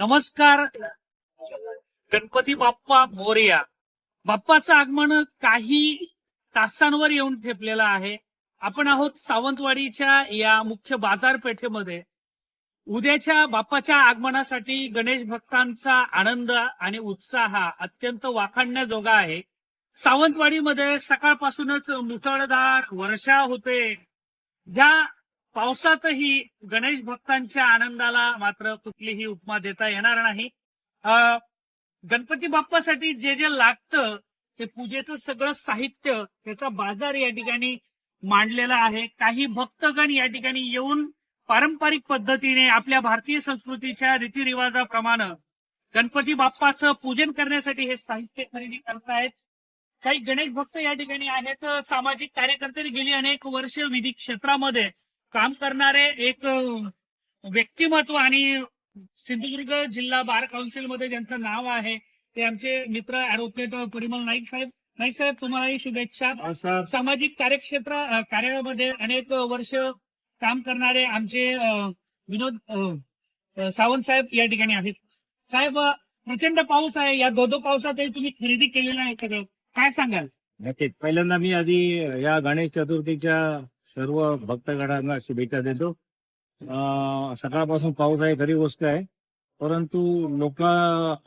नमस्कार. गणपती बाप्पा मोरया. बाप्पाचं आगमन काही तासांवर येऊन ठेपलेलं आहे. आपण आहोत सावंतवाडीच्या या मुख्य बाजारपेठेमध्ये. उद्याच्या बाप्पाच्या आगमनासाठी गणेश भक्तांचा आनंद आणि उत्साह अत्यंत वाखाणण्याजोगा आहे. सावंतवाडीमध्ये सकाळपासूनच मुसळधार वर्षा होते. ज्या पावसातही गणेश भक्तांच्या आनंदाला मात्र कुठलीही उपमा देता येणार नाही. गणपती बाप्पासाठी जे जे लागतं ते पूजेचं सगळं साहित्य त्याचा बाजार या ठिकाणी मांडलेला आहे. काही भक्तगण या ठिकाणी येऊन पारंपरिक पद्धतीने आपल्या भारतीय संस्कृतीच्या रीतिरिवाजाप्रमाणे गणपती बाप्पाचं पूजन करण्यासाठी हे साहित्य खरेदी करतायत. काही गणेश भक्त या ठिकाणी आहेत. सामाजिक कार्यकर्ते गेली अनेक वर्ष विधी क्षेत्रामध्ये. काम करणारे एक व्यक्तिमत्व आणि सिंधुदुर्ग जिल्हा बार काउन्सिलमध्ये ज्यांचं नाव आहे ते आमचे मित्र ऍडव्होकेट परिमल नाईक साहेब. नाईक साहेब तुम्हालाही शुभेच्छा. सामाजिक कार्यक्षेत्र कार्यामध्ये अनेक वर्ष काम करणारे आमचे विनोद सावंत साहेब या ठिकाणी आहेत. साहेब प्रचंड पाऊस आहे. या दो दो पावसातही तुम्ही खरेदी केलेलं आहे सगळं. काय सांगाल? नक्कीच. पहिल्यांदा मी आधी या गणेश चतुर्थीच्या सर्व भक्तगणांना शुभेच्छा देतो सकाळपासून पाऊस आहे खरी गोष्ट आहे परंतु लोक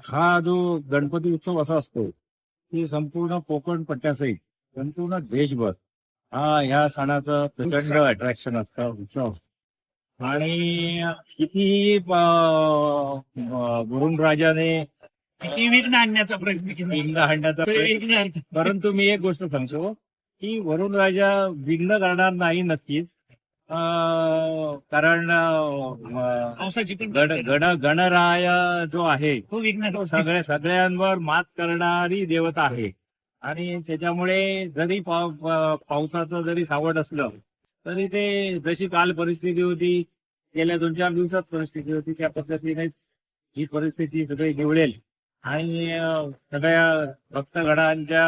हा जो गणपती उत्सव असा असतो की संपूर्ण कोकण पट्ट्यासहित संपूर्ण देशभर हा ह्या सणाचं प्रचंड. अट्रॅक्शन असतं उत्सव. आणि वरुण राजाने किती विघ्न आणण्याचा प्रयत्न केला विघ्न आणण्याचा परंतु मी एक गोष्ट सांगतो की वरुण राजा विघ्न करणार नाही नक्कीच. कारण गण गण गणराय जो आहे तो विघ्न सगळ्या सगळ्यांवर मात करणारी देवता आहे. आणि त्याच्यामुळे जरी पावसाचं जरी सावट असलं तरी ते जशी काल परिस्थिती होती गेल्या दोन चार दिवसात परिस्थिती होती त्या पद्धतीनेच ही परिस्थिती सगळी निवडेल आणि सगळ्या भक्तगणांच्या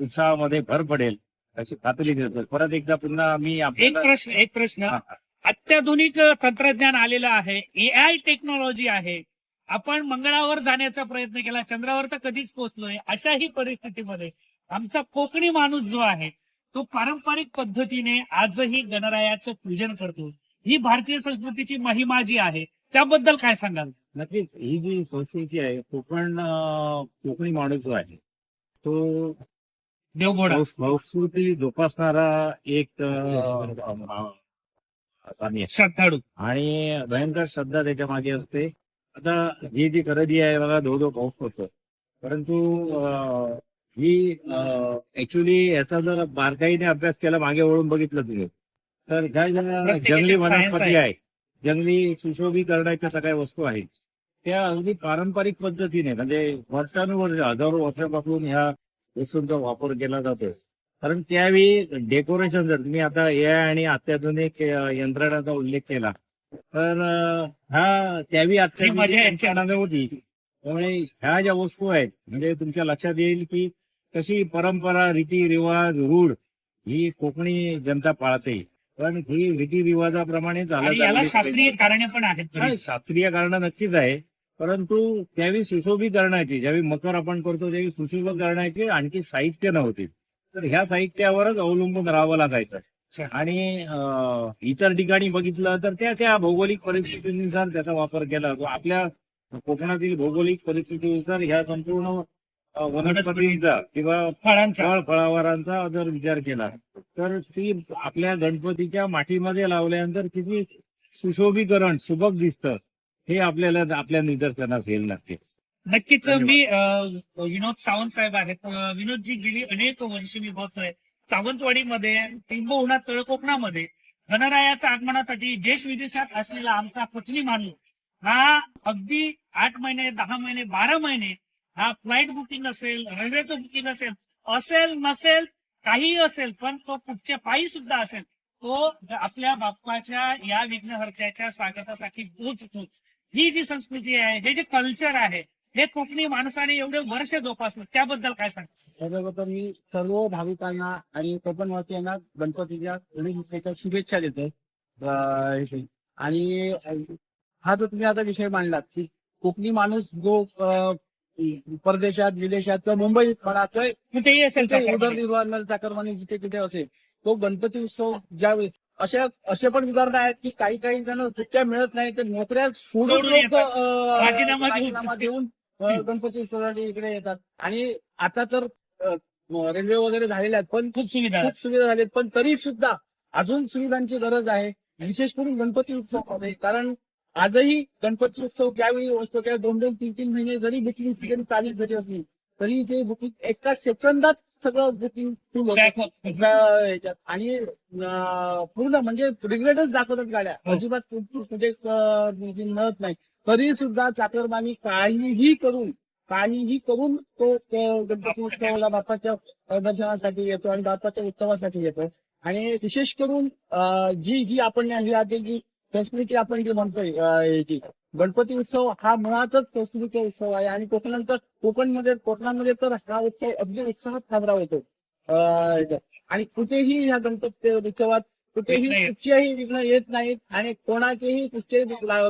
उत्साहामध्ये भर पडेल. अशी खात्री देतो परत एकदा पुन्हा मी एक आपल्याला प्रश्न एक प्रश्न. हा, अत्याधुनिक तंत्रज्ञान आलेलं आहे. ए आय टेक्नॉलॉजी आहे. आपण मंगळावर जाण्याचा प्रयत्न केला. चंद्रावर तर कधीच पोहोचलोय. अशाही परिस्थितीमध्ये आमचा कोकणी माणूस जो आहे तो पारंपरिक पद्धतीने आजही गणरायाचं पूजन करतो. ही भारतीय संस्कृतीची महिमा जी आहे त्याबद्दल काय सांगाल? नक्कीच. ही जी संस्कृती आहे कोकण अं, कोकणी माणूस जो आहे तो देवगोडा संस- संस्कृती जोपासणारा एक. श्रद्धाळू आणि भयंकर श्रद्धा त्याच्यामागे असते आता ही जी खरेदी आहे बघा धो धो पाऊस पडतो परंतु ही ऍक्च्युली याचा जर बारकाईने अभ्यास केला मागे वळून बघितलं तुम्ही तर ज्या जंगली वनस्पती आहे. आहे जंगली सुशोभीकरणाच्या सगळ्या वस्तू आहेत त्या अगदी पारंपरिक पद्धतीने म्हणजे वर्षानुवर्ष हजारो वर्षापासून ह्या वस्तूंचा वापर केला जातो. कारण त्यावेळी डेकोरेशन जर तुम्ही आता ए आणि अत्याधुनिक यंत्रणाचा उल्लेख केला तर हा त्यावेळी. अत्याधुनिक यंत्रणा होती. त्यामुळे ह्या ज्या वस्तू आहेत म्हणजे तुमच्या लक्षात येईल की कशी परंपरा रीती रिवाज रूढ ही कोकणी जनता पाळते. पण ही याला चालत शास्त्रीय कारणे पण आहेत. शास्त्रीय कारण नक्कीच आहे. परंतु त्यावेळी सुशोभीकरणाची ज्यावेळी मकर आपण करतो त्यावेळी सुशोभीकरणाची आणखी साहित्य नव्हती. तर ह्या साहित्यावरच अवलंबून राहावं लागायचं. आणि इतर ठिकाणी बघितलं तर त्या त्या भौगोलिक परिस्थितीनुसार त्याचा वापर केला जातो. आपल्या कोकणातील भौगोलिक परिस्थितीनुसार ह्या संपूर्ण वनस्पतींचा किंवा फळांचा. फळ फळावरांचा जर विचार केला तर ती आपल्या गणपतीच्या माठीमध्ये लावल्यानंतर किती सुशोभीकरण सुबक दिसतं. हे आपल्याला आपल्या निदर्शनास येईल नक्कीच. नक्कीच. मी विनोद सावंत साहेब आहेत. विनोदजी गेली अनेक वर्ष मी बघतोय. सावंतवाडीमध्ये टिंबहुणा तळकोकणामध्ये गणरायाच्या आगमनासाठी देश विदेशात असलेला आमचा पत्नी माणूस हा अगदी आठ महिने दहा महिने बारा महिने हा फ्लाईट बुकिंग असेल रेल्वेचं बुकिंग असेल असेल नसेल काहीही असेल पण तो कुठच्या पायी सुद्धा असेल तो आपल्या बाप्पाच्या या विघ्नहर्त्याच्या स्वागतासाठी पोचतोच ही जी संस्कृती आहे हे जे कल्चर आहे हे कोकणी माणसाने एवढे वर्ष जोपासलं त्याबद्दल काय सांग सर्वप्रथम मी सर्व भाविकांना आणि कोकणवासियांना गणपतीच्या गणेश उत्सवाच्या शुभेच्छा देतो अं, आणि हा जो तुम्ही आता विषय मांडलात की कोकणी माणूस जो अं, परदेशात विदेशात किंवा मुंबईत म्हणा किंवा कुठेही असेल. उदरनिर्वाह चाकरमानी जिथे कुठे असेल तो गणपती उत्सव ज्यावेळी अशा असे पण उदाहरण आहेत की काही काही जण सुट्ट्या मिळत नाही तर नोकऱ्या सोडून सोडून लोक, येतात. अं, राजीनामा देऊन. राजीनामा देऊन अं, गणपती उत्सवासाठी इकडे येतात आणि आता तर अं, रेल्वे वगैरे झालेल्या आहेत पण खूप सुविधा आहेत. खूप सुविधा झाल्यात पण तरी सुद्धा अजून सुविधांची गरज आहे विशेष करून गणपती उत्सवामध्ये कारण आजही गणपती उत्सव ज्यावेळी असतो त्या दोन दोन तीन तीन महिने जरी बुकिंग चालीस जरी असली तरी ते बुकिंग एका सेकंदात सगळं बुकिंग ह्याच्यात आणि पूर्ण म्हणजे रिग्रेटच दाखवतात गाड्या. हो. अजिबात कुठे booking मिळत नाही. तरी सुद्धा चाकरमानी काहीही करून काहीही करून तो गणपती उत्सवाला बाप्पाच्या अं, दर्शनासाठी येतो आणि बाप्पाच्या उत्सवासाठी येतो. आणि विशेष करून जी ही आपण जी संस्कृती आपण जी म्हणतोय याची गणपती उत्सव हा मुळातच संस्कृतीचा उत्सव आहे आणि कोकणानंतर कोकणमध्ये कोकणामध्ये तर हा उत्सव अगदी उत्साहात साजरा होतो आणि कुठेही या गणपती उत्सवात कुठेही येत. कुठचेही विघ्न येत नाहीत आणि कोणाचेही कुठचे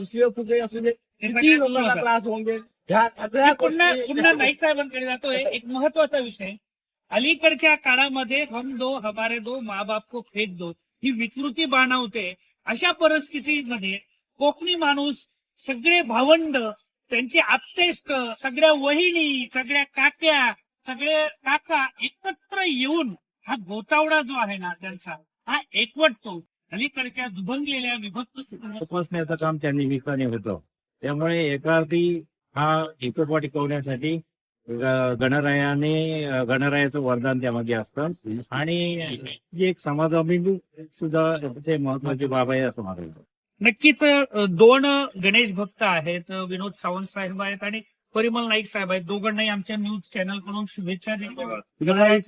शिव असू दे किती लोकांना. त्रास होऊन दे ह्या सगळ्या पुन्हा पुन्हा नाईक साहेबांकडे जातोय एक महत्त्वाचा विषय अलीकडच्या काळामध्ये हम दो हमारे दो माँ बाप को फेक दो ही विकृती बाणवते अशा परिस्थितीमध्ये कोकणी माणूस सगळे भावंड त्यांचे आप्तेष्ट सगळ्या वहिनी सगळ्या काक्या सगळे काका एकत्र येऊन हा गोतावडा जो आहे ना त्यांचा हा एकवटतो. अलीकडच्या दुभंगलेल्या विभक्त पोचण्याचं तपासण्याचं काम त्या निमित्ताने होतं. त्यामुळे एका अर्थी हा एकोपा टिकवण्यासाठी ग- गणरायाने गणरायाचं वरदान त्यामध्ये असतं. आणि एक समाजाभिमुख सुद्धा ते महत्वाची बाब आहे असं मला नक्कीच दोन गणेश भक्त आहेत विनोद सावंत साहेब आहेत आणि परिमल नाईक साहेब आहेत. दोघांनाही आमच्या न्यूज चॅनलकडून शुभेच्छा देतो. गणराय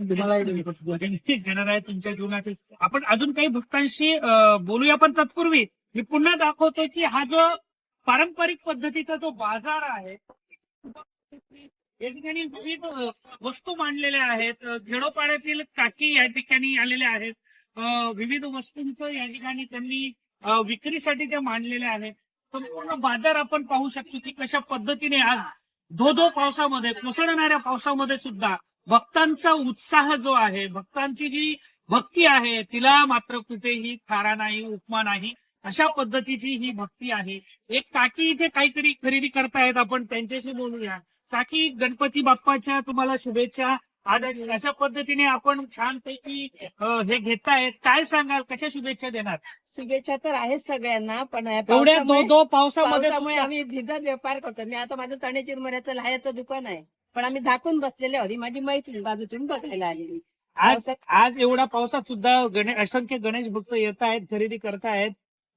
तुमच्या जीवनात आपण अजून काही भक्तांशी बोलूया पण तत्पूर्वी मी पुन्हा दाखवतो की हा जो पारंपरिक पद्धतीचा जो बाजार आहे या ठिकाणी विविध वस्तू मांडलेल्या आहेत. खेडोपाड्यातील काकी या ठिकाणी आलेल्या आहेत. विविध वस्तूंचं या ठिकाणी त्यांनी विक्रीसाठी त्या मांडलेल्या आहेत. संपूर्ण बाजार आपण पाहू शकतो की कशा पद्धतीने आज धो धो पावसामध्ये कोसळणाऱ्या पावसामध्ये सुद्धा भक्तांचा उत्साह जो आहे भक्तांची जी भक्ती आहे तिला मात्र कुठेही थारा नाही उपमा नाही अशा पद्धतीची ही भक्ती आहे. एक काकी इथे काहीतरी खरेदी करतायत आपण त्यांच्याशी बोलूया. काकी गणपती बाप्पाच्या तुम्हाला शुभेच्छा. आज अशा पद्धतीने आपण छानपैकी अ, हे घेतायत. काय सांगाल? कशा शुभेच्छा देणार? शुभेच्छा तर आहेत सगळ्यांना पण या एवढ्या दो पावसामुळे दो पावसामध्ये पावसामुळे सुद्धा- आम्ही भिजत व्यापार करतो. मी आता माझं चणे चिरमुऱ्याचं लहायचं दुकान आहे. पण आम्ही झाकून बसलेले होती माझी मैत्रीण बाजूतून बघायला आलेली. आज आज एवढ्या पावसात सुद्धा गणे असंख्य गणेश भक्त येत आहेत खरेदी करतायत.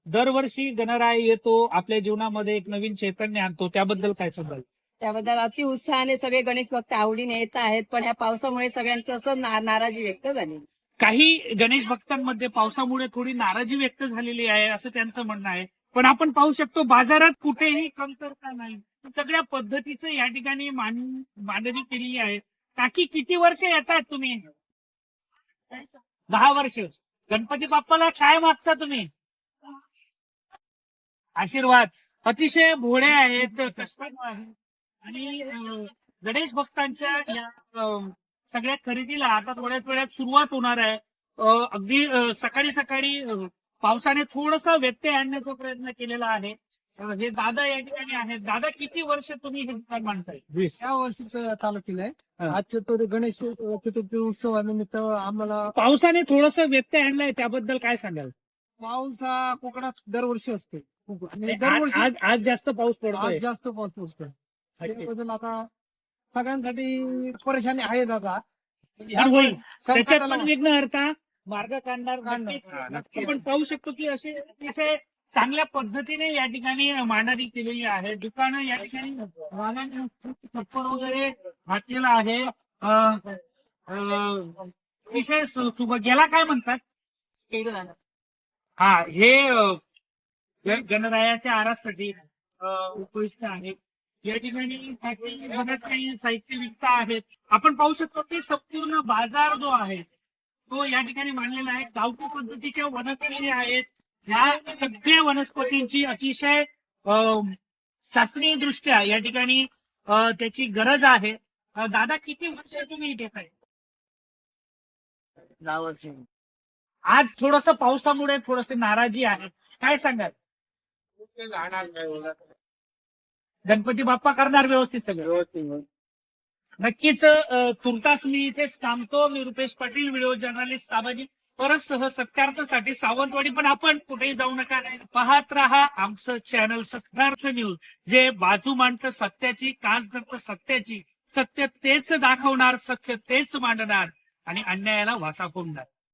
दरवर्षी गणराय येतो. आपल्या जीवनामध्ये एक नवीन चैतन्य आणतो. त्याबद्दल काय सांगाल? त्याबद्दल अति उत्साहाने सगळे गणेश भक्त आवडीने येत आहेत पण ह्या पावसामुळे सगळ्यांचं असं ना- नाराजी व्यक्त झाली. काही गणेश भक्तांमध्ये पावसामुळे थोडी नाराजी व्यक्त झालेली आहे असं त्यांचं म्हणणं आहे. पण आपण पाहू शकतो बाजारात कुठेही कमतरता नाही. सगळ्या पद्धतीचं या ठिकाणी मान- मांडणी केलेली आहे. काकी किती वर्ष येतात तुम्ही? दहा वर्ष. गणपती बाप्पाला काय मागता तुम्ही? आशीर्वाद. अतिशय भोळे आहेत कष्टाळू आहेत. आणि गणेश भक्तांच्या या सगळ्या खरेदीला आता थोड्याच वेळात सुरुवात होणार आहे. अगदी सकाळी सकाळी पावसाने थोडासा व्यत्यय आणण्याचा प्रयत्न केलेला आहे. हे दादा या ठिकाणी आहेत. दादा किती वर्ष तुम्ही हे दुकान मांडताय? या वर्षी चालू केलंय. हा. आजच्या तो गणेश चतुर्थी उत्सवानिमित्त आम्हाला पावसाने थोडस व्यत्यय आणलाय त्याबद्दल काय सांगाल? पाऊस हा कोकणात दरवर्षी असतो. आणि आज दरवर्षी आज- आज जास्त पाऊस पडतोय. आज जास्त पाऊस पडतो आता सगळ्यांसाठी परेशानी आहेत आता. पण होईल. त्याच्यात पण विघ्न हरता मार्ग काढणार. हा, नक्की. आपण पाहू शकतो की असे अतिशय चांगल्या पद्धतीने या ठिकाणी मांडणी केलेली आहे. दुकानं या ठिकाणी छप्पर वगैरे घातलेला आहे. सुब- याला काय म्हणतात? हा हे गणरायाच्या आरासाठी उपयुक्त आहे. या ठिकाणी काही साहित्य विकता आहेत. आपण पाहू शकतो की संपूर्ण बाजार जो आहे तो या ठिकाणी मांडलेला आहे. गावठी पद्धतीच्या वनस्पती आहेत. ह्या सगळ्या वनस्पतींची अतिशय अं, शास्त्रीय दृष्ट्या या ठिकाणी त्याची गरज आहे. दादा किती वर्ष तुम्ही इथे आहे दहा वर्ष. आज थोडस पावसामुळे थोडस नाराजी आहे. काय सांगाल? गणपती बाप्पा करणार व्यवस्थित सगळं. नक्कीच तुर्तास मी इथेच थांबतो. मी रुपेश पाटील व्हिडिओ जर्नलिस्ट सामाजिक परत सह सत्यार्थासाठी सावंतवाडी पण आपण कुठेही जाऊ नका. पाहत राहा आमचं चॅनल सत्यार्थ न्यूज जे बाजू मांडतं सत्याची कास धरतं सत्याची. सत्य तेच दाखवणार सत्य तेच मांडणार. आणि अन्यायाला वाचा फोडणार